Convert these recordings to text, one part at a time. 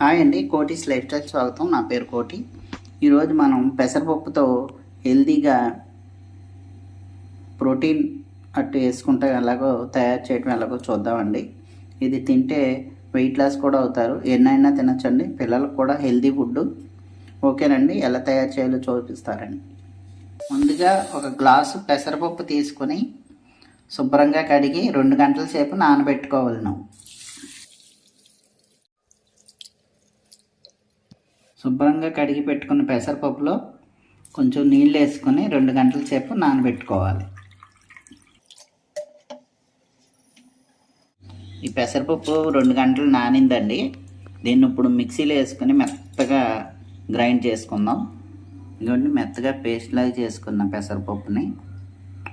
Hi అండి కోటీస్ life style స్వాగతం. నా పేరు కోటి. ఈరోజు మనం పెసరపప్పుతో హెల్తీగా ప్రోటీన్ అట్టు వేసుకుంటే ఎలాగో తయారు చేయడం ఎలాగో చూద్దామండి. ఇది తింటే వెయిట్ లాస్ కూడా అవుతారు. ఎన్నైనా తినచ్చండి. పిల్లలకు కూడా హెల్తీ ఫుడ్ ఓకేనండి ఎలా తయారు చేయాలో చూపిస్తారండి. ముందుగా ఒక గ్లాసు పెసరపప్పు తీసుకొని శుభ్రంగా కడిగి రెండు గంటల సేపు నానబెట్టుకోవాలను. శుభ్రంగా కడిగి పెట్టుకున్న పెసరపప్పులో కొంచెం నీళ్ళు వేసుకొని రెండు గంటల సేపు నానబెట్టుకోవాలి. ఈ పెసరపప్పు రెండు గంటలు నానిందండి. దీన్ని ఇప్పుడు మిక్సీలో వేసుకొని మెత్తగా గ్రైండ్ చేసుకుందాం. ఇదిగోండి మెత్తగా పేస్ట్ లాగా చేసుకున్న పెసరపప్పుని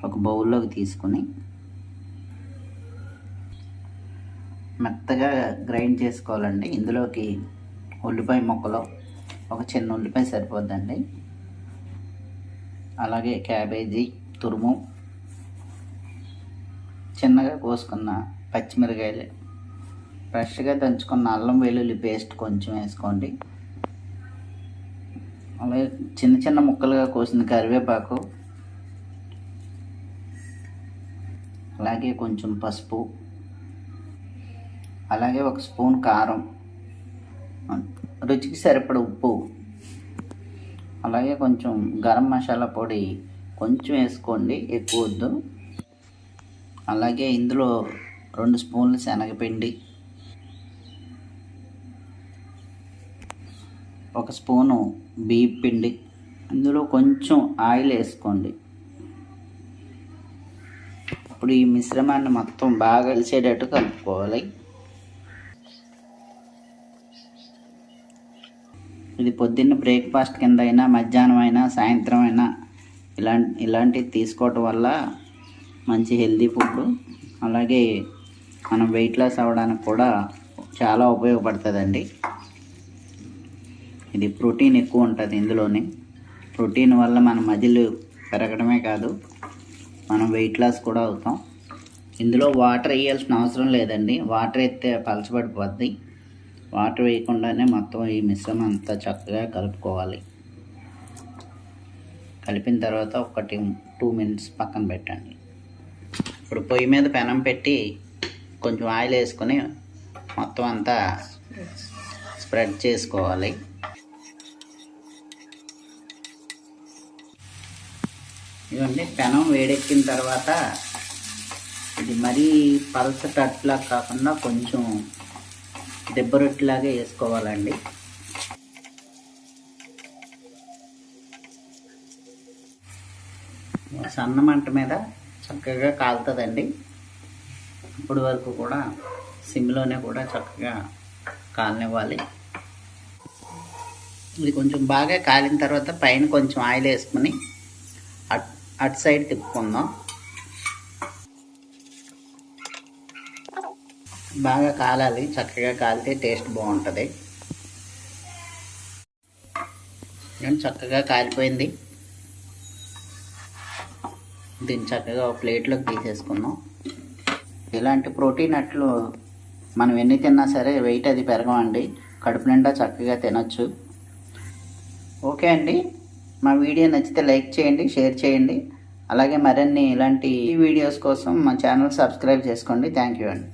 ఒక బౌల్లోకి తీసుకుని మెత్తగా గ్రైండ్ చేసుకోవాలండి. ఇందులోకి ఉల్లిపాయ ముక్కలు ఒక చిన్న ఉల్లిపాయ సరిపోద్దండి. అలాగే క్యాబేజీ తురుము చిన్నగా కోసుకున్న పచ్చిమిరకాయలు. ఫ్రెష్గా దంచుకున్న అల్లం వెల్లుల్లి పేస్ట్ కొంచెం వేసుకోండి. అలాగే చిన్న చిన్న ముక్కలుగా కోసిన కరివేపాకు. అలాగే కొంచెం పసుపు. అలాగే ఒక స్పూన్ కారం. రుచికి సరిపడ ఉప్పు. అలాగే కొంచెం గరం మసాలా పొడి కొంచెం వేసుకోండి ఎక్కువ వద్దు. అలాగే ఇందులో రెండు స్పూన్లు శనగపిండి ఒక స్పూను బియ్యం పిండి ఇందులో కొంచెం ఆయిల్ వేసుకోండి. ఇప్పుడు ఈ మిశ్రమాన్ని మొత్తం బాగా కలిసేటట్టు కలుపుకోవాలి. ఇది పొద్దున్న బ్రేక్ఫాస్ట్ కింద అయినా మధ్యాహ్నం అయినా సాయంత్రం అయినా ఇలాంటి ఇలాంటివి తీసుకోవటం వల్ల మంచి హెల్తీ ఫుడ్ అలాగే మనం వెయిట్ లాస్ అవ్వడానికి కూడా చాలా ఉపయోగపడుతుందండి. ఇది ప్రోటీన్ ఎక్కువ ఉంటుంది ఇందులోని. ప్రోటీన్ వల్ల మన మజిల్ పెరగడమే కాదు మనం వెయిట్ లాస్ కూడా అవుతాం. ఇందులో వాటర్ వేయాల్సిన అవసరం లేదండి. వాటర్ వేస్తే పలచబడిపోద్ది. వాటర్ వేయకుండానే మొత్తం ఈ మిశ్రమం అంతా చక్కగా కలుపుకోవాలి. కలిపిన తర్వాత ఒకటి టూ మినిట్స్ పక్కన పెట్టండి. ఇప్పుడు పొయ్యి మీద పెనం పెట్టి కొంచెం ఆయిల్ వేసుకొని మొత్తం అంతా స్ప్రెడ్ చేసుకోవాలి. ఇవన్నీ పెనం వేడెక్కిన తర్వాత ఇది మరీ పలసటట్లా కాకుండా కొంచెం దెబ్బ రొట్టెలాగా వేసుకోవాలండి. సన్న మంట మీద చక్కగా కాలుతుందండి. ఇప్పటి వరకు కూడా సిమ్లోనే కూడా చక్కగా కాలనివ్వాలి. ఇది కొంచెం బాగా కాలిన తర్వాత పైన కొంచెం ఆయిల్ వేసుకుని అట్ అటు సైడ్ తిప్పుకుందాం. బాగా కాలాలి చక్కగా కాలితే టేస్ట్ బాగుంటుంది. నేను చక్కగా కాలిపోయింది. దీన్ని చక్కగా ఒక ప్లేట్లోకి తీసేసుకుందాం ఇలాంటి ప్రోటీన్ అట్లు మనం ఎన్ని తిన్నా సరే వెయిట్ అది పెరగమండి కడుపు నిండా చక్కగా తినొచ్చు. ఓకే అండి. మా వీడియో నచ్చితే లైక్ చేయండి షేర్ చేయండి. అలాగే మరిన్ని ఇలాంటి వీడియోస్ కోసం మా ఛానల్ సబ్స్క్రైబ్ చేసుకోండి. థ్యాంక్ యూ అండి.